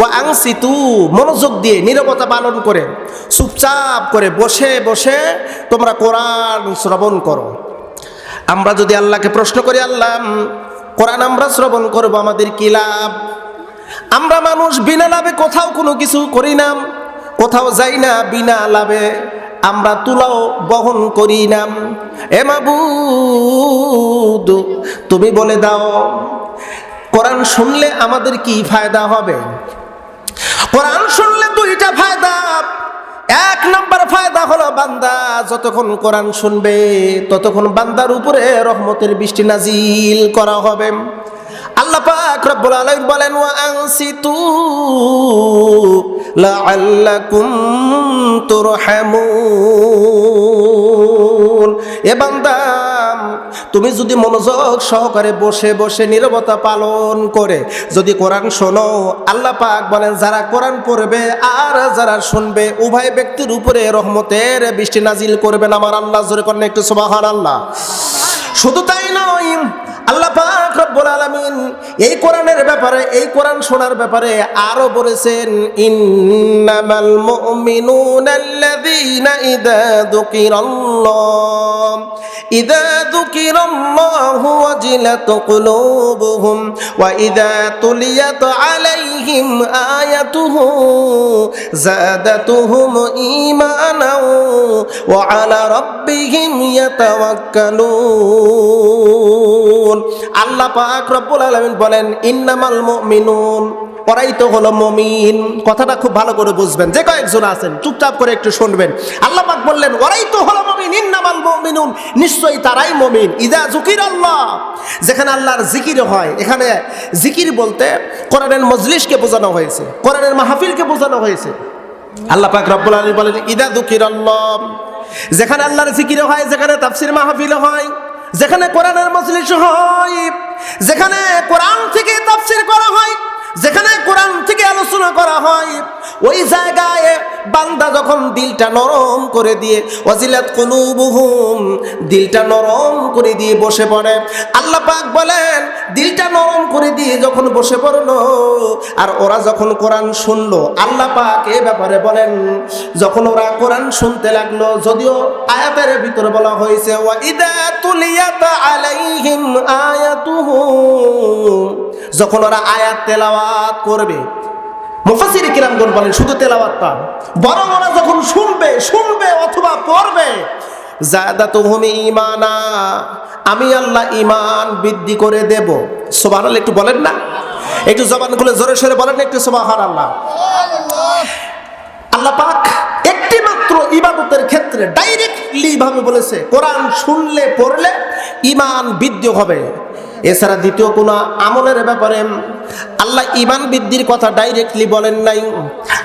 ও আংসিতু, মনোযোগ দিয়ে নীরবতা পালন করে চুপচাপ করে বসে বসে তোমরা কোরআন শ্রবণ করো। আমরা যদি আল্লাহকে প্রশ্ন করি, আল্লাহ, কোরআন আমরা শ্রবণ করব, আমাদের কি লাভ? আমরা মানুষ বিনা লাভে কোথাও কোনো কিছু করি না, কোথাও যাই না বিনা লাভে। আমরা তুলাও বহন করি না। এ মাবুদ, তুমি বলে দাও কোরআন শুনলে আমাদের কি ফায়দা হবে? কোরআন শুনলে দুইটা ফায়দা। এক নম্বর ফায়দা হলো বান্দা, যতক্ষণ কোরআন শুনবে, ততক্ষণ বান্দার উপরে রহমতের বৃষ্টি নাজিল করা হবে। আল্লাহ পাক রব্বুল আলামিন বলেন, ওয়া আনসিতু লাআল্লাকুম তুরহামুন। এ বান্দা তুমি যদি মনোযোগ সহকারে বসে বসে নিরবতা পালন করে যদি কোরআন শোনো, আল্লাহ পাক বলেন, যারা কোরআন পড়বে আর যারা শুনবে, উভয় ব্যক্তির উপরে রহমতের বৃষ্টি নাজিল করবেন আমার আল্লাহ জোরে করেন একটু সুবাহান আল্লাহ শুধু তাই নয় আল্লাহ পাক রব্বুল আলামিন এই কোরআনের ব্যাপারে, এই কোরআন শোনার ব্যাপারে আরও বলেছেন, ইন্নামাল মুমিনুনাল্লাযীনা ইযা যুকিরাল্লাহ। ইযা যুকিরাল্লাহু ওয়াজিলাত কুলুবুহুম ওয়া ইযা তুলিয়াত আয়াতুহু যাদাতুহুম ঈমানাও ওয়া আলা রাব্বিহিম ইয়াতাওয়াক্কালুন। আল্লাহ পাক রব্বুল আলামিন বলেন ইন্নামাল মুমিনুন ওরাই তো হলো মমিন। কথাটা খুব ভালো করে বুঝবেন। যে কয়েকজন আছেন, চুপচাপ করে একটু শুনবেন। আল্লাহ পাক বললেন ওরাই তো হলো মমিন, ইন্নামাল মুমিনুন। নিশ্চয়ই তারাই মমিন। ইদা জুকির আল্লাহ যেখানে আল্লাহর জিকির হয়। এখানে জিকির বলতে কোরআনের মজলিসকে বোঝানো হয়েছে, কোরআনের মাহফিলকে বোঝানো হয়েছে। আল্লাহ পাক রব্বুল আলামিন বলেন, ইদা জুকির আল্লাহ যেখানে আল্লাহর জিকির হয়, যেখানে তাফসির মাহফিল হয়, যেখানে কোরআনের মজলিস হয়, যেখানে কোরআন থেকে তাফসির করা হয় যেখানে কোরআন থেকে আলোচনা করা হয়, ওই জায়গায় বান্দা যখন দিলটা নরম করে দিয়ে, ওয়াজিলাত কুলুবুহুম, দিলটা নরম করে দিয়ে বসে পড়ে। আল্লাহ পাক বলেন, দিলটা নরম করে দিয়ে যখন বসে পড়ল, আর ওরা যখন কোরআন শুনলো, আল্লাহ পাক এ ব্যাপারে বলেন, যখন ওরা কোরআন শুনতে লাগল, যদিও আয়াতের ভিতরে বলা হয়েছে, ওয়া ইদা তুলিয়াত আলাইহিম আয়াতুহু যখন ওরা আয়াত তেলাওয়াত করবে মুফাসির কিরামগণ বলেন, শুধু তেলাওয়াত না, বরং ওরা যখন শুনবে শুনবে অথবা পড়বে ঈমানা, আমি আল্লাহ ইমান বৃদ্ধি করে দেব। সুবহানাল্লাহ, একটু বলেন না? একটু জবান খুলে জোরে সরে বলেন একটু, সুবহানাল্লাহ। আল্লাহ পাক একটি মাত্র ইবাদতের ক্ষেত্রে ডাইরেক্টলি ভাবে বলেছে, কোরআন শুনলে, পড়লে ইমান বৃদ্ধি হবে। এছাড়া দ্বিতীয় কোনো আমলের ব্যাপারে আল্লাহ ইমান বৃদ্ধির কথা ডাইরেক্টলি বলেন নাই।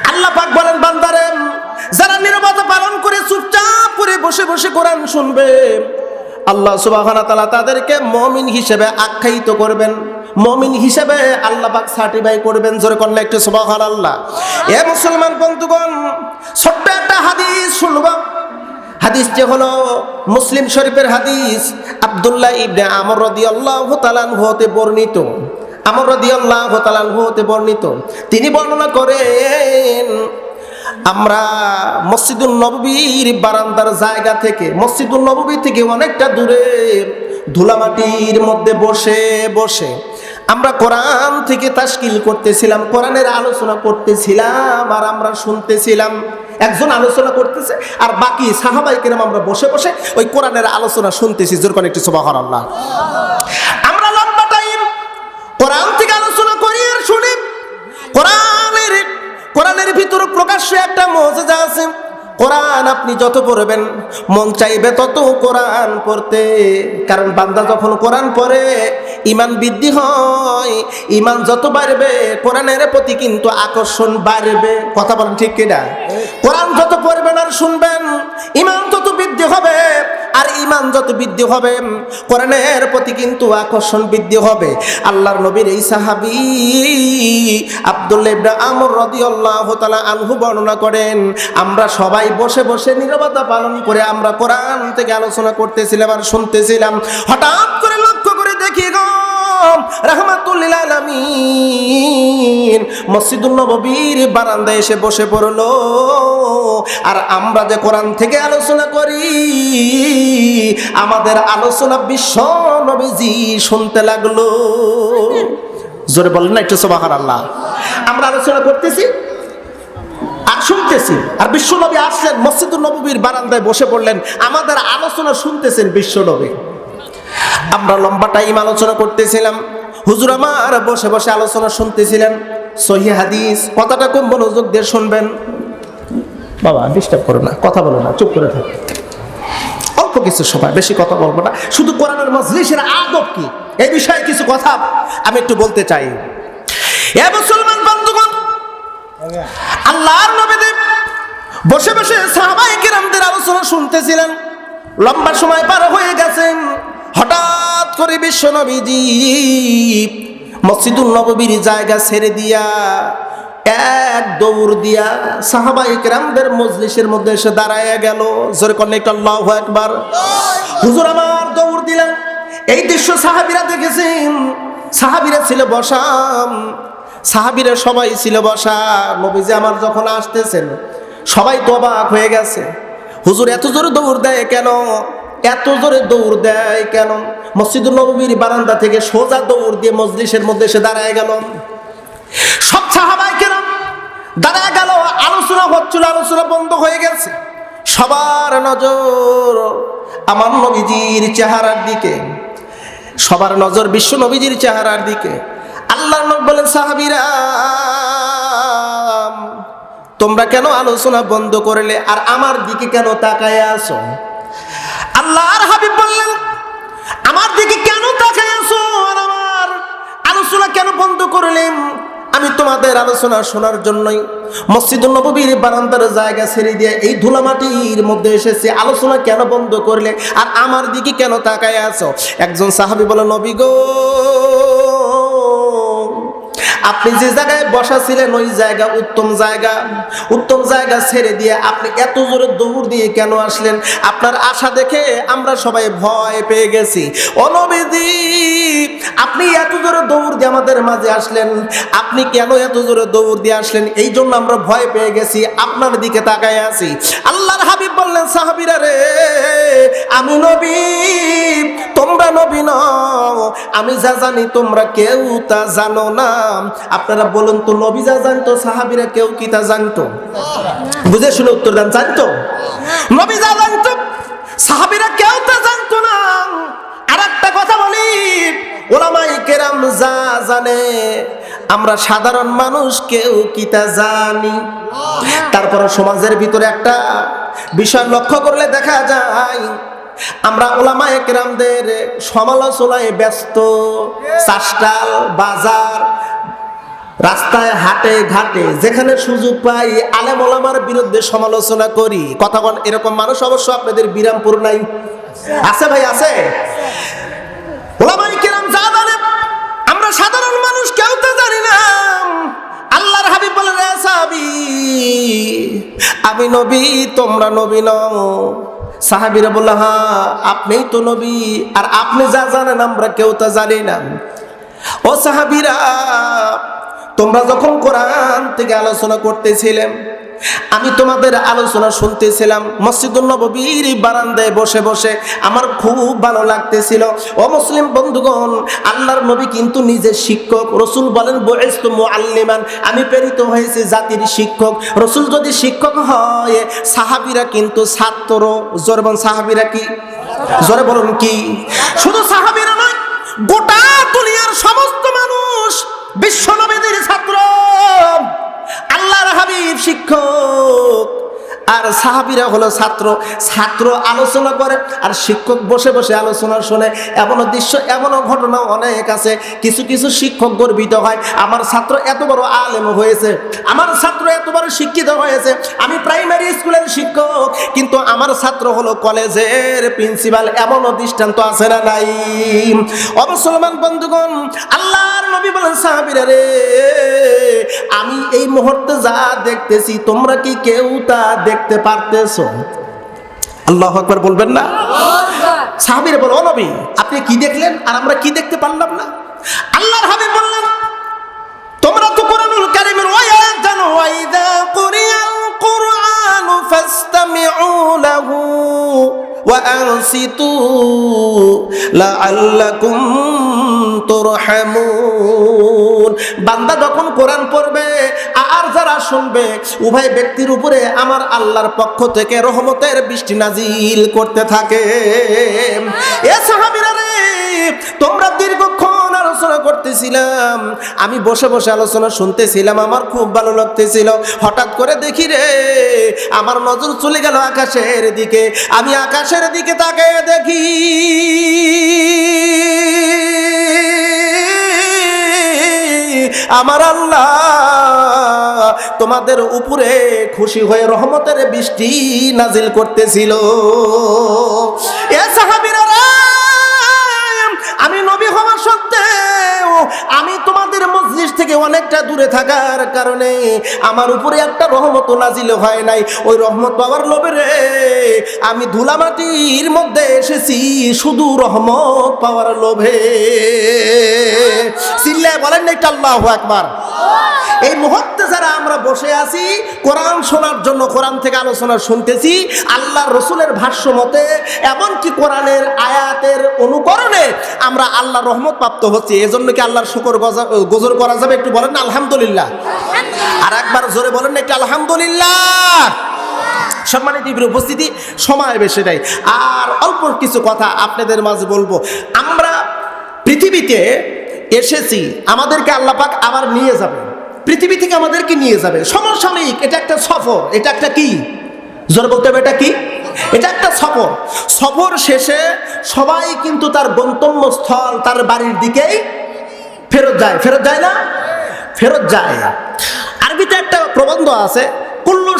আল্লাহ পাক বলেন, বান্দারে, যারা নিরবতা পালন করে চুপচাপ করে বসে বসে কোরআন শুনবে, আল্লাহ সুবাহানা তালা তাদেরকে মমিন হিসেবে আখ্যায়িত করবেন। মমিন হিসেবে আল্লাহ পাক সার্টিফাই করবেন, জোরে করলে একটু সুবাহান আল্লাহ এ মুসলমান বন্ধুগণ, ছোট্ট একটা হাদিস শুনবা। হাদিসটি হলো মুসলিম শরীফের হাদিস, আব্দুল্লাহ ইবনে আমর রাদিয়াল্লাহু তাআলা হতে বর্ণিত। আমর রাদিয়াল্লাহু তাআলা হতে বর্ণিত। তিনি বর্ণনা করেন, আমরা মসজিদুল নববীর বারান্দার জায়গা থেকে মসজিদুল নববী থেকে অনেকটা দূরে ধুলামাটির মধ্যে বসে বসে আমরা কোরআন থেকে তাশকিল করতেছিলাম, কোরআনের আলোচনা করতেছিলাম, আর আমরা শুনতেছিলাম। একজন আলোচনা করতেছে, আর বাকি সাহাবাই কেরাম আমরা বসে বসে ওই কোরআনের আলোচনা শুনতেছি। যেরকম একটু সুবাহ আল্লাহ আমরা লম্বা টাইম কোরআন থেকে আলোচনা করি আর শুনি। কোরআনের কোরআনের ভিতর প্রকাশ্যে একটা মজা আছে। কোরআন আপনি যত পড়বেন, মন চাইবে তত কোরআন পড়তে। কারণ বান্দা যখন কোরআন পড়ে ইমান বৃদ্ধি হয়। ইমান যত বাড়বে, কোরআনের প্রতি কিন্তু আকর্ষণ বাড়বে। কথা বলেন ঠিক কিনা? কোরআন যত পড়বেন আর শুনবেন ইমান তত বৃদ্ধি হবে, আর ইমান যত বৃদ্ধি হবে, কোরআনের প্রতি কিন্তু আকর্ষণ বৃদ্ধি হবে। আল্লাহর নবীর এই সাহাবি আব্দুল্লাহ ইবনে আমর রাদিয়াল্লাহু তাআলা আনহু বর্ণনা করেন, আমরা সবাই বসে বসে নীরবতা পালন করে আমরা কোরআন থেকে আলোচনা করতেছিলাম আর শুনতেছিলাম। হঠাৎ করে লক্ষ্য করে দেখি গো রাহমাতুল্লিল আলামিন মসজিদুল নববীর বারান্দায় এসে বসে পড়ল। আর আমরা যে কোরআন থেকে আলোচনা করি, আমাদের আলোচনা বিশ্ব নবীজি শুনতে লাগল। জোরে বলেন না একটু সবাহার আল্লাহ আমরা আলোচনা করতেছি আর শুনতেছি। আর বিশ্বনবী আসলেন, মসজিদুল নবীর বারান্দায় বসে পড়লেন। আমাদের আলোচনা শুনতেছেন বিশ্বনবী আমরা লম্বা টাইম আলোচনা করতেছিলাম। হুজুর আমার বসে বসে আলোচনা শুনতেছিলেন। সহি হাদিস। কথাটা খুব মনোযোগ দিয়ে শুনবেন। বাবা ডিস্টার্ব করো না, কথা বলো না, চুপ করে থাকো। অল্প কিছু সময়, বেশি কথা বলব না। শুধু কোরআনের মজলিসের আদব কি? এই বিষয়ে কিছু কথা আমি একটু বলতে চাই। এ মুসলমান বন্ধুগণ, আল্লাহর নবীদের বসে বসে সাহাবাই কিরামদের আলোচনা শুনতেছিলেন। লম্বা সময় পার হয়ে গেছেন হঠাৎ করে বিশ্ব নবীজি মসজিদুল নববীর জায়গা ছেড়ে দিয়া, এক দৌড় দিয়া সাহাবা কিরামদের মজলিসের মধ্যে এসে দাঁড়ায় গেল। জোরে করলে একটু আল্লাহ একবার হুজুর আমার দৌড় দিলেন। এই দৃশ্য সাহাবিরা দেখেছেন। সাহাবিরা ছিল বসাম সাহাবিরা সবাই ছিল বসা নবীজি আমার যখন আসতেছেন, সবাই তো অবাক হয়ে গেছে। হুজুর এত জোরে দৌড় দেয় কেন? এত জোরে দৌড় দেয় কেন? মসজিদুল নবীর বারান্দা থেকে সোজা দৌড় দিয়ে মজলিসের মধ্যে এসে দাঁড়ায় গেল। সব সাহাবাই কেন দাঁড়ায় গেল, আলোচনা হচ্ছিল, আলোচনা বন্ধ হয়ে গেছে। সবার নজর আমার নবীজির চেহারার দিকে, সবার নজর বিশ্ব নবীজির চেহারার দিকে। আল্লাহ বলেন, সাহাবিরা, তোমরা কেন আলোচনা বন্ধ করলে? আর আমার দিকে কেন তাকায় আসো আল্লাহর হাবিব বললেন, আমার দিকে কেন তাকাই আর আমার আলোচনা কেন বন্ধ করলেন আমি তোমাদের আলোচনা শোনার জন্যই মসজিদ নবীর বারান্দার জায়গা ছেড়ে দিয়ে এই ধুলামাটির মধ্যে এসেছি। আলোচনা কেন বন্ধ করলে? আর আমার দিকে কেন তাকায় আছো? একজন সাহাবি বলে নবী গো আপনি যে জায়গায় বসা ছিলেন ওই জায়গা উত্তম জায়গা। উত্তম জায়গা ছেড়ে দিয়ে আপনি এত জোরে দৌড় দিয়ে কেন আসলেন? আপনার আশা দেখে আমরা সবাই ভয় পেয়ে গেছি। অনবেদি আপনি এত জোরে দৌড় দিয়ে আমাদের মাঝে আসলেন। আপনি কেন এত জোরে দৌড় দিয়ে আসলেন? এই জন্য আমরা ভয় পেয়ে গেছি, আপনার দিকে তাকায় আছি। আল্লাহর হাবিব বললেন, সাহাবিরা রে, আমি নবী, তোমরা নবী নও। আমি যা জানি তোমরা কেউ তা জানো না। আপনারা বলুন তো, নবী যা জানতো, সাহাবিরা কেউ কি তা জানতো? বুঝে শুনে উত্তর দেন, জানতো? নবী যা জানতো, সাহাবিরা কেউ তা জানতো না। আর একটা কথা বলি, ওলামাই কেরাম যা জানে, আমরা সাধারণ মানুষ, কেউ কি তা জানি? তারপর সমাজের ভিতরে একটা বিষয় লক্ষ্য করলে দেখা যায়, আমরা ওলামা একরামদের সমালোচনায় ব্যস্ত, চাষটাল, বাজার রাস্তায়, হাটে, ঘাটে যেখানে সুযোগ পাই, আলেম ওলামার বিরুদ্ধে সমালোচনা করি। কথা এরকম মানুষ অবশ্য আপনাদের বিরামপুর নাই। আছে ভাই, আছে? ওলামাই কিরাম যা জানে, আমরা সাধারণ মানুষ, কেউ তো জানি না। আল্লাহর হাবিব বলে, রে সাহাবি, আমি নবী, তোমরা নবী নও। সাহাবিরা বলল হ্যাঁ আপনিই তো নবী, আর আপনি যা জানেন, আমরা কেউ তা জানি না। ও সাহাবিরা তোমরা যখন কোরআন থেকে আলোচনা করতেছিলেন, আমি তোমাদের আলোচনা শুনতেছিলাম, মসজিদুল নববীর বারান্দায় বসে বসে আমার খুব ভালো লাগতেছিল। ও মুসলিম বন্ধুগণ, আল্লাহর নবী কিন্তু নিজে শিক্ষক। রসুল বলেন বয়স্তু মুআল্লিমান আমি প্রেরিত হয়েছি জাতির শিক্ষক। রসুল যদি শিক্ষক হয়, সাহাবিরা কিন্তু ছাত্র। জোরে বলুন, সাহাবিরা কি? জোরে বলুন কি? শুধু সাহাবিরা নয়, গোটা দুনিয়ার সমস্ত মানুষ বিশ্বনবীদের ছাত্র। আল্লাহর হাবিব শিক্ষক। আর সাহাবিরা হলো ছাত্র। ছাত্র আলোচনা করে, আর শিক্ষক বসে বসে আলোচনা শোনে। এমনও দৃশ্য, এমনও ঘটনা অনেক আছে। কিছু কিছু শিক্ষক গর্বিত হয়। আমার ছাত্র এত বড় আলেম হয়েছে। আমার ছাত্র এত বড় শিক্ষিত হয়েছে। আমি প্রাইমারি স্কুলের শিক্ষক, কিন্তু আমার ছাত্র হলো কলেজের প্রিন্সিপাল। এমনও দৃষ্টান্ত আছে না নাই? অবসলমান বন্ধুগণ, আল্লাহর নবী বলেন, সাহাবিরা রে, আমি এই মুহূর্তে যা দেখতেছি, তোমরা কি কেউ তা দেখতে পারতেছ? আল্লাহ একবার বলবেন না? সাহাবিরা বলো, "ও নবী, আপনি কি দেখলেন আর আমরা কি দেখতে পারলাম না? আল্লাহর হাবিব বললেন, তোমরা তো কোরআনুল কারীমের ওই আয়াত জানো ওয়াইদা কুরিয়াল কুরআন ফাসতামিউ লাহু। বান্দা যখন কোরআন পড়বে, আর যারা শুনবে, উভয় ব্যক্তির উপরে আমার আল্লাহর পক্ষ থেকে রহমতের বৃষ্টি নাজিল করতে থাকে। এ সাহাবীরা রে, তোমরা দীর্ঘক্ষণ আলোচনা করতেছিলাম। আমি বসে বসে আলোচনা শুনতেছিলাম, আমার খুব ভালো লাগতেছিল। হঠাৎ করে দেখি রে, আমার নজর চলে গেল আকাশের দিকে। আমি আকাশের দিকে তাকিয়ে দেখি, আমার আল্লাহ তোমাদের উপরে খুশি হয়ে রহমতের বৃষ্টি নাজিল করতেছিল। এ সাহাবীরা অনেকটা দূরে থাকার কারণে আমার উপরে একটা রহমত নাজিল হয় নাই। ওই রহমত পাওয়ার লোভে রে আমি ধুলামাটির মধ্যে এসেছি, শুধু রহমত পাওয়ার লোভে। সিল্লায় বলেন না একটা আল্লাহ একবার এই মুহূর্তে যারা আমরা বসে আছি, কোরআন শোনার জন্য, কোরআন থেকে আলোচনা শুনতেছি আল্লাহ রসুলের ভাষ্য মতে, এমনকি কোরআনের আয়াতের অনুকরণে আমরা আল্লাহ রহমত প্রাপ্ত হচ্ছি। এজন্য কি আল্লাহর শুকর গজা- গোজর করা যাবে একটু বলেন? আলহামদুলিল্লাহ। আর একবার জোরে বলেন না একটু আলহামদুলিল্লাহ। সম্মানিত উপস্থিতি, সময় বেশি নাই। আর অল্প কিছু কথা আপনাদের মাঝে বলব। আমরা পৃথিবীতে এসেছি, আমাদেরকে আল্লাহ পাক আবার নিয়ে যাবে পৃথিবী থেকে আমাদেরকে নিয়ে যাবে। সমসাময়িক এটা একটা সফর। এটা একটা কি? জোরে বলতে হবে এটা কি? এটা একটা সফর। সফর শেষে সবাই কিন্তু তার গন্তব্যস্থল, তার বাড়ির দিকেই ফেরত যায়। ফেরত যায় না? ফেরত যায়। আরবিতে একটা প্রবন্ধ আছে, কুল্লু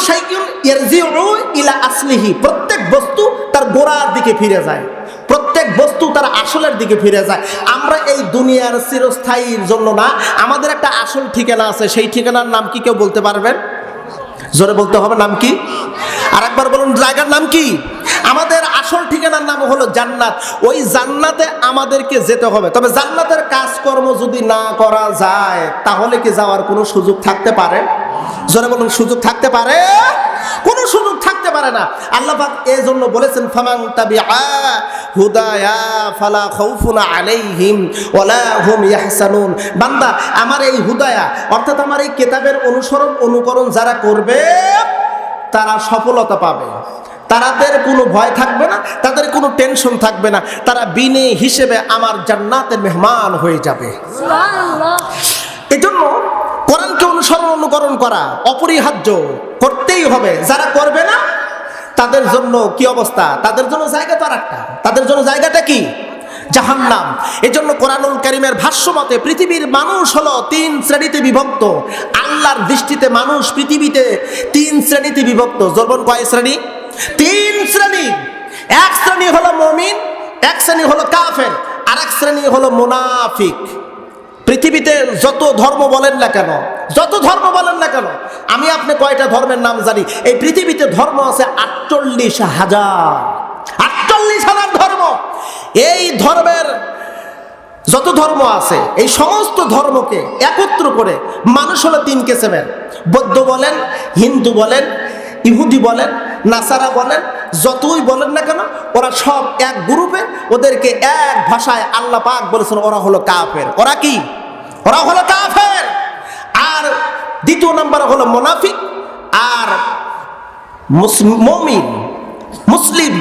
ইয়ারজিউ ইলা আসলিহি প্রত্যেক বস্তু তার গোড়ার দিকে ফিরে যায়। প্রত্যেক বস্তু তার আসলের দিকে ফিরে যায়। আমরা এই দুনিয়ার চিরস্থায়ীর জন্য না, আমাদের একটা আসল ঠিকানা আছে, সেই ঠিকানার নাম কি কেউ বলতে পারবেন? জোরে বলতে হবে, নাম কি? আর একবার বলুন, জায়গার নাম কি? আমাদের আসল ঠিকানার নাম হলো জান্নাত। ওই জান্নাতে আমাদেরকে যেতে হবে। তবে জান্নাতের কাজকর্ম যদি না করা যায়, তাহলে কি যাওয়ার কোনো সুযোগ থাকতে পারে? জোরে বলুন, সুযোগ থাকতে পারে? কোনো সুযোগ থাকতে পারে না। আল্লাহ পাক এই জন্য বলেছেন, ফামান তাবিআ হুদায়া ফালা খাউফুন আলাইহিম ওয়ালা হুম ইয়াহসানুন। বান্দা আমার এই হুদায়া অর্থাৎ আমার এই কিতাবের অনুসরণ অনুকরণ যারা করবে তারা সফলতা পাবে। তাদের কোনো ভয় থাকবে না তাদের কোনো টেনশন থাকবে না। তারা বিনে হিসেবে আমার জান্নাতের মেহমান হয়ে যাবে। এজন্য কোরআনকে অনুসরণ অনুকরণ করা অপরিহার্য। করতেই হবে। যারা করবে না তাদের জন্য কি অবস্থা? তাদের জন্য জায়গা তো আর একটা তাদের জন্য জায়গাটা কি? জাহান্নাম। এই জন্য কোরআনুল করিমের ভাষ্য মতে পৃথিবীর মানুষ হলো তিন শ্রেণীতে বিভক্ত। আল্লাহর দৃষ্টিতে মানুষ পৃথিবীতে তিন শ্রেণীতে বিভক্ত। জলবন কয় শ্রেণি? তিন শ্রেণি। এক শ্রেণি হলো মমিন, এক শ্রেণি হলো কাফের আর এক শ্রেণি হলো মুনাফিক। পৃথিবীতে যত ধর্ম বলেন না কেন যত ধর্ম বলেন না কেন, আমি আপনি কয়টা ধর্মের নাম জানি? এই পৃথিবীতে ধর্ম আছে আটচল্লিশ হাজার। আটচল্লিশ হাজার ধর্ম। এই ধর্মের যত ধর্ম আছে, এই সমস্ত ধর্মকে একত্র করে মানুষ হলো তিন কেসেমের। বৌদ্ধ বলেন, হিন্দু বলেন, ইহুদি বলেন, নাসারা বলেন, যতই বলেন না কেন, ওরা সব এক গ্রুপে ওদেরকে এক ভাষায় আল্লাহ পাক বলেছেন, ওরা হলো কাফের। ওরা কি? ওরা হলো কাফের। আর দ্বিতীয় নাম্বার হলো মোনাফিক আর মমিন, মুসলিম।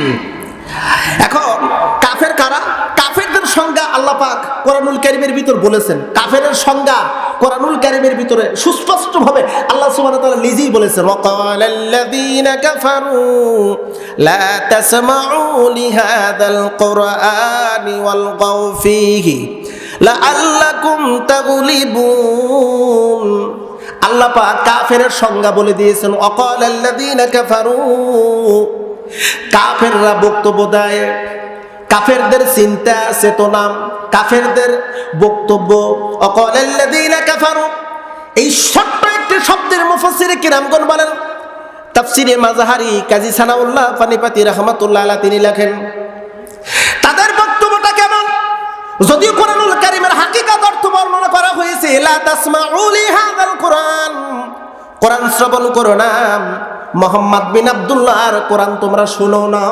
এখন কাফের কারা? কাফেরদের সংজ্ঞা আল্লাহ পাক কোরআনুল কারিমের ভিতর বলেছেন। কাফেরের সংজ্ঞা কোরআনুল কারিমের ভিতরে সুস্পষ্ট ভাবে আল্লাহ সুবহানাহু তাআলা নিজেই বলেছেন, ওয়াকাল আল্লাযীনা কাফারু, লা তাসমাউ লিহাযাল কুরআনি ওয়ালগাউ ফীহি। লাআল্লাকুম তাগলিবুন। আল্লাহ পাক কাফেরের সংজ্ঞা বলে দিয়েছেন অকাল আল্লাযীনা কাফারু। কাফেররা বক্তব্য দেয়, কাফেরদের চিন্তা, চেতনা, কাফেরদের বক্তব্য অকাল আল্লাযীনা কাফারু। এই ছোট্ট একটি শব্দের মুফাসসির কিরামগণ বলেন, তাফসিরে মাজাহারি কাজী সানাউল্লাহ পানিপাতি রহমাতুল্লাহ তিনি লেখেন, তাদের বক্তব্যটা কেমন যদিও কোরআনুল কারিমের হাকিকাত অর্থ বর্ণনা করা হয়েছে, লা তাসমাউ লিহাদাল কোরআন। কোরআন শ্রবণ করো না। মোহাম্মদ বিন আব্দুল্লাহর কোরআন তোমরা শুনো না।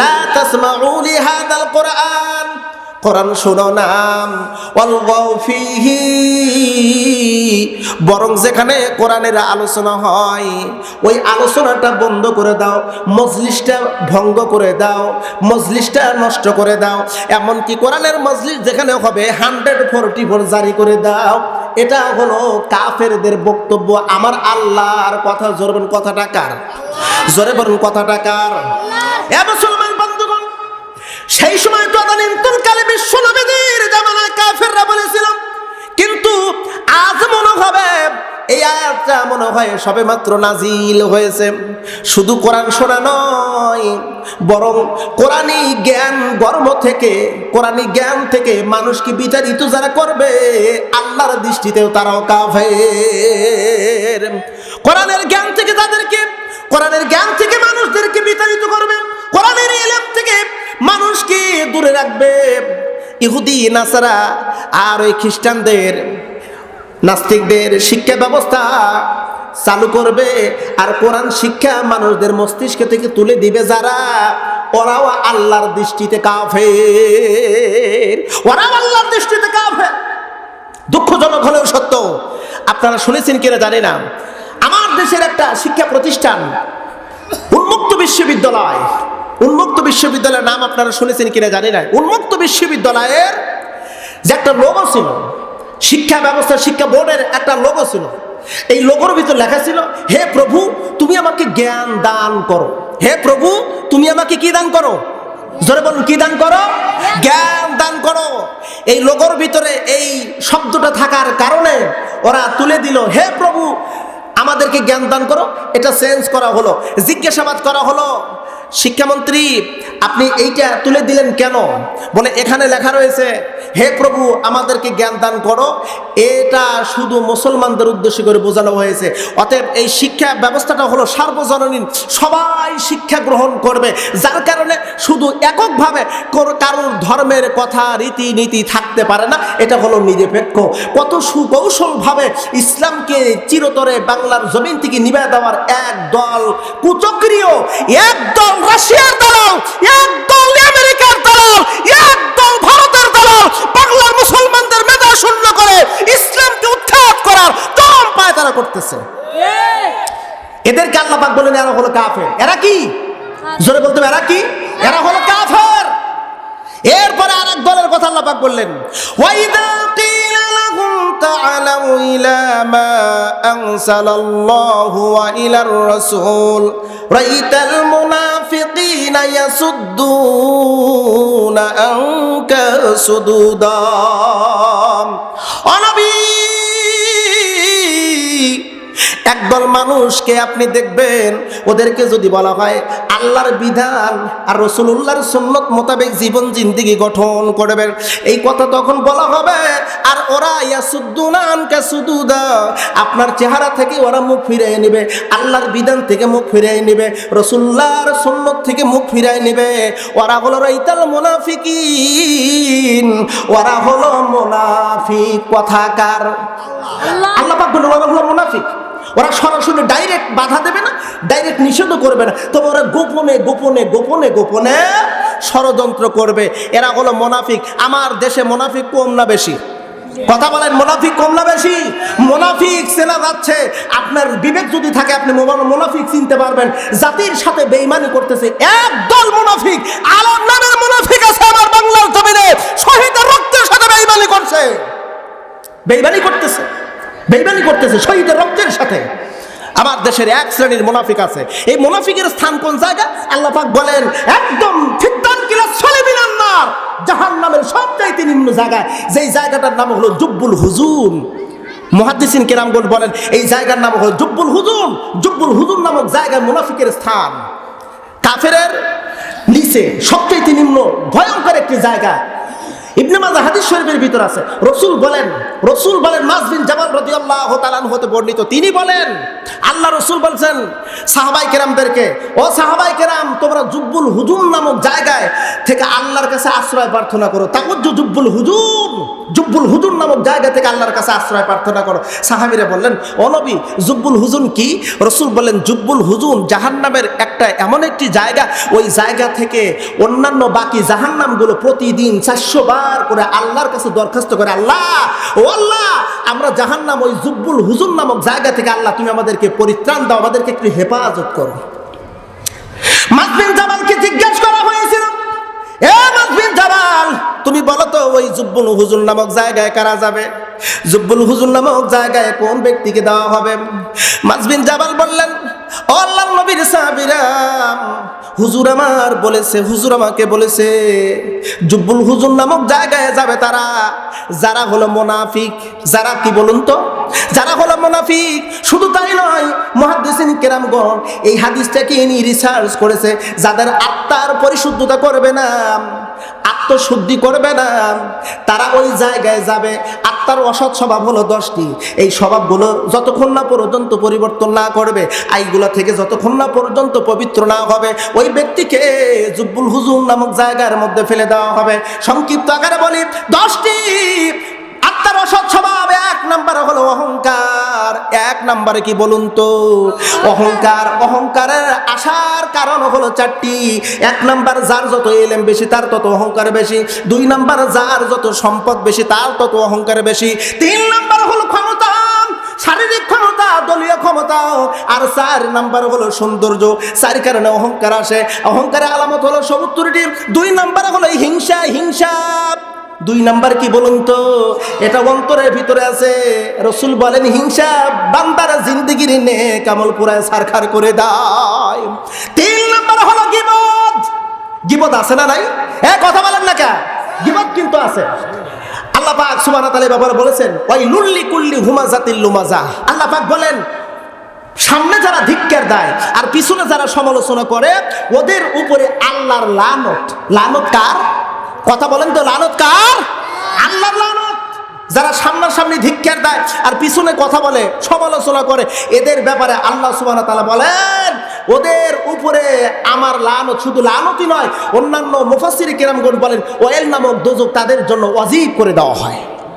লা তাসমাউ লিহাদাল কোরআন। কোরআন শুনো না ওয়ালগাউ বরং যেখানে কোরআনের আলোচনা হয়, ওই আলোচনাটা বন্ধ করে দাও, মজলিসটা ভঙ্গ করে দাও, মজলিসটা নষ্ট করে দাও। এমনকি কোরআনের মজলিস যেখানে হবে, হান্ড্রেড ফোরটি ফোর জারি করে দাও। এটা হলো কাফেরদের বক্তব্য। আমার আল্লাহর কথা জোরবেন কথাটা কার? জোরে বলুন, কথাটা কার? এ মুসলমান সেই সময় তদানীন্তনকালে বিশ্ব নবীদের জামানায় কাফেররা বলেছিল, কিন্তু আজ মনে হবে, এই আয়াতটা মনে হয় সবে মাত্র নাজিল হয়েছে। শুধু কোরআন শোনা নয়, বরং কোরআনি জ্ঞান, গর্ব থেকে কোরআনি জ্ঞান থেকে মানুষকে বিচারিত যারা করবে, আল্লাহর দৃষ্টিতেও তারাও কাফের। কোরআনের জ্ঞান থেকে তাদেরকে, কোরআনের জ্ঞান থেকে মানুষদেরকে বিতাড়িত করবে। কোরআনের থেকে মানুষকে দূরে রাখবে। ইহুদি, নাসারা আর ওই খ্রিস্টানদের নাস্তিকদের শিক্ষা ব্যবস্থা চালু করবে আর কোরআন শিক্ষা মানুষদের মস্তিষ্ক থেকে তুলে দিবে যারা। ওরাও আল্লাহর দৃষ্টিতে কাফের। ওরাও আল্লাহর দৃষ্টিতে কাফের। দুঃখজনক হলেও সত্য। আপনারা শুনেছেন কিনা জানি না। আমার দেশের একটা শিক্ষা প্রতিষ্ঠান, উন্মুক্ত বিশ্ববিদ্যালয় উন্মুক্ত বিশ্ববিদ্যালয়ের নাম আপনারা শুনেছেন কিনা জানি না উন্মুক্ত বিশ্ববিদ্যালয়ের যে একটা লোগো ছিল, শিক্ষা ব্যবস্থা, শিক্ষা বোর্ডের একটা লোগো ছিল, এই লোগোর ভিতর লেখা ছিল, হে প্রভু, তুমি আমাকে জ্ঞান দান করো। হে প্রভু, তুমি আমাকে কি দান করো? জোরে বলুন, কি দান করো? জ্ঞান দান করো। এই লোগোর ভিতরে এই শব্দটা থাকার কারণে ওরা তুলে দিল, হে প্রভু, আমাদেরকে জ্ঞান দান করো। এটা চেঞ্জ করা হলো, জিজ্ঞাসাবাদ করা হলো। শিক্ষামন্ত্রী, আপনি এইটা তুলে দিলেন কেন? বলে এখানে লেখা রয়েছে, হে প্রভু, আমাদেরকে জ্ঞান দান করো। এটা শুধু মুসলমানদের উদ্দেশ্য করে বোঝানো হয়েছে। অতএব এই শিক্ষা ব্যবস্থাটা হলো সার্বজনীন সবাই শিক্ষা গ্রহণ করবে। যার কারণে শুধু এককভাবে কারোর ধর্মের কথা রীতি নীতি থাকতে পারে না। এটা হলো নিরপেক্ষ। কত সুকৌশলভাবে ইসলামকে চিরতরে বাংলার জমিন থেকে নিবে দেওয়ার এক দল, কুচক্রীয় এক দল রাশিয়ার দালাল, একদল আমেরিকার দালাল, একদল ভারতের দালাল, বাংলার মুসলমানদের মেধা শূন্য করে ইসলামকে উৎখাত করার চরম পায় তারা করতেছে। এদেরকে আল্লাহ পাক বলেন এরা হলো কাফের। এরা কি? জোরে বলতে এরা কি? এরা হলো কাফের। এরপরে আরেক দলের কথা আল্লাহ পাক বললেন, ওয়াইদা কিলা লাহুম তাআলাউ ইলা মা আনসালাল্লাহু ওয়া ইলার রাসূল, রাইতাল মুনাফিকিনা ইয়াসুদ্দুনা আনকা সুদুদা অনবী একদল মানুষকে আপনি দেখবেন, ওদেরকে যদি বলা হয় আল্লাহর বিধান আর রসুল্লাহর সুন্নত মোতাবেক জীবন জিন্দিগি গঠন করবেন এই কথা তখন বলা হবে আর ওরা ইয়াসুদ্দুনা আনকা সুদুদা। আপনার চেহারা থেকে ওরা মুখ ফিরিয়ে নেবে আল্লাহর বিধান থেকে মুখ ফিরিয়ে নেবে রসুল্লাহর সুন্নত থেকে মুখ ফিরিয়ে নেবে। ওরা হলো রাইতাল মুনাফিকিন ওরা হলো মুনাফিক কথাকার। আল্লাহ পাক বললেন ওরা হলো মুনাফিক। ওরা সরাসরি ডাইরেক্ট বাধা দেবে না ডাইরেক্ট নিষেধও করবে না। তবে ওরা গোপনে গোপনে গোপনে গোপনে ষড়যন্ত্র করবে। এরা হলো মোনাফিক। আমার দেশে মোনাফিক কম না বেশি? কথা বলেন, মোনাফিক কম না বেশি? মোনাফিক চেনা যাচ্ছে। আপনার বিবেক যদি থাকে, আপনি মোনাফিক চিনতে পারবেন। জাতির সাথে বেইমানি করতেছে। একদল মোনাফিক আলম নামের মোনাফিক আছে আমার বাংলার জমিনে। শহীদের রক্তের সাথে বেইমানি করছে। বেইমানি করতেছে। বেইমানি করতেছে শহীদের রক্তের সাথে। আমার দেশের এক শ্রেণির মুনাফিক আছে। এই মুনাফিকের স্থান কোন জায়গা? আল্লাহ পাক বলেন, একদম ফিদ্দান কিলা নার জাহান্নামের সবচাইতে নিম্ন জায়গায়। যেই জায়গাটার নাম হলো জুব্বুল হুজুন মুহাদ্দিসিন কেরামগণ বলেন, এই জায়গার নাম হলো জুব্বুল হুজুন জুব্বুল হুজুন নামক জায়গায় মুনাফিকের স্থান। কাফেরের নিচে সবচাইতে নিম্ন ভয়ঙ্কর একটি জায়গা। ইবনে মাজা হাদিস শরীফের ভিতর আছে। রসুল বলেন রসুল বলেন মাসবিন জামাল রদি আল্লাহ তালান হতে বর্ণিত, তিনি বলেন, আল্লাহ রসুল বলছেন, সাহাবাই কেরামদেরকে, ও সাহাবাই কেরাম, তোমরা জুব্বুল হুজুম নামক জায়গায় থেকে আল্লাহর কাছে আশ্রয় প্রার্থনা করো। তাকজ্জু জুব্বুল হুজুম জুব্বুল হুজুর নামক জায়গা থেকে আল্লাহর কাছে আশ্রয় প্রার্থনা করো। সাহাবিরা বললেন অনবী জুব্বুল হুজুন কি? রসুল বললেন, জুব্বুল হুজুন জাহান্নামের একটা এমন একটি জায়গা, ওই জায়গা থেকে অন্যান্য বাকি জাহান্নামগুলো প্রতিদিন চারশো বার করে আল্লাহর কাছে দরখাস্ত করে, আল্লাহ, ও আল্লাহ, আমরা জাহান্নাম ওই জুব্বুল হুজুর নামক জায়গা থেকে আল্লাহ, তুমি আমাদেরকে পরিত্রাণ দাও, আমাদেরকে একটু হেফাজত করো। মাসবিন জুব্বুল হুজুর নামক জায়গায় কারা যাবে? জুব্বুল হুজুর নামক জায়গায় কোন ব্যক্তিকে দেওয়া হবে? মাসবিন জাবাল বললেন, ও আল্লাহর নবীর সাহাবীরাম হুজুর আমার বলেছে, হুজুর আমাকে বলেছে, জুব্বুল হুজুর নামক জায়গায় যাবে তারা। যারা হলো মোনাফিক, যারা কি বলুন তো? যারা হলো মোনাফিক, শুধু তাই নয়, মহাদ্দেসিন কেরামগণ এই হাদিসটাকে ইনি রিসার্চ করেছে, যাদের আত্মার পরিশুদ্ধতা করবে না। আত্মশুদ্ধি করবে না। তারা ওই জায়গায় যাবে। আত্মার অসৎ স্বভাব হলো দশটি। এই স্বভাবগুলো যতক্ষণ না পর্যন্ত পরিবর্তন না করবে, আইগুলো থেকে যতক্ষণ না পর্যন্ত পবিত্র না হবে, ওই ব্যক্তিকে জুব্বুল হুজুর নামক জায়গার মধ্যে ফেলে দেওয়া হবে। সংক্ষিপ্ত আকারে বলি, দশটি অসৎ এক নাম্বার হলো অহংকার। এক নাম্বারে কি বলুন তো? অহংকার, অহংকারের আসার কারণ হলো চারটি। এক নাম্বার যার যত বেশি, তার তত অহংকার বেশি। দুই নাম্বার যার যত সম্পদ বেশি, তার তত অহংকার বেশি। তিন নাম্বার হলো ক্ষমতা, শারীরিক ক্ষমতা, দলীয় ক্ষমতা। আর চার নাম্বার হলো সৌন্দর্য, চার কারণে অহংকার আসে। অহংকারের আলামত হলো দুই নাম্বার হলো হিংসা হিংসা। দুই নাম্বার কি বলুন তো? এটা অন্তরের ভিতরে আছে। রসুল বলেন, হিংসা বান্দার জিন্দগির নে কামল পুরায় সারখার করে দেয় তিন নাম্বার হলো গিবদ গিবদ আছে না নাই? এ কথা বলেন না কে গিবদ কিন্তু আছে। আল্লাহ পাক সুবহানাহু ওয়া তাআলা ব্যাপারে বলেছেন ওই লুল্লি কুল্লি হুমাজাতিল লুমাজা। আল্লাহ পাক বলেন, সামনে যারা ধিক্কার দেয় আর পিছনে যারা সমালোচনা করে, ওদের উপরে আল্লাহর লানত। লানত কার? কথা বলেন তো লানত কার? আল্লাহর লানত। যারা সামনাসামনি ধিক্ষার দেয় আর পিছনে কথা বলে সমালোচনা করে এদের ব্যাপারে আল্লাহ সুবাহ তালা বলেন ওদের উপরে আমার লানত শুধু লানতই নয় অন্যান্য মুফাসির কেরামগণ বলেন ওয়েল নামক দোজক তাদের জন্য অজীব করে দেওয়া হয়।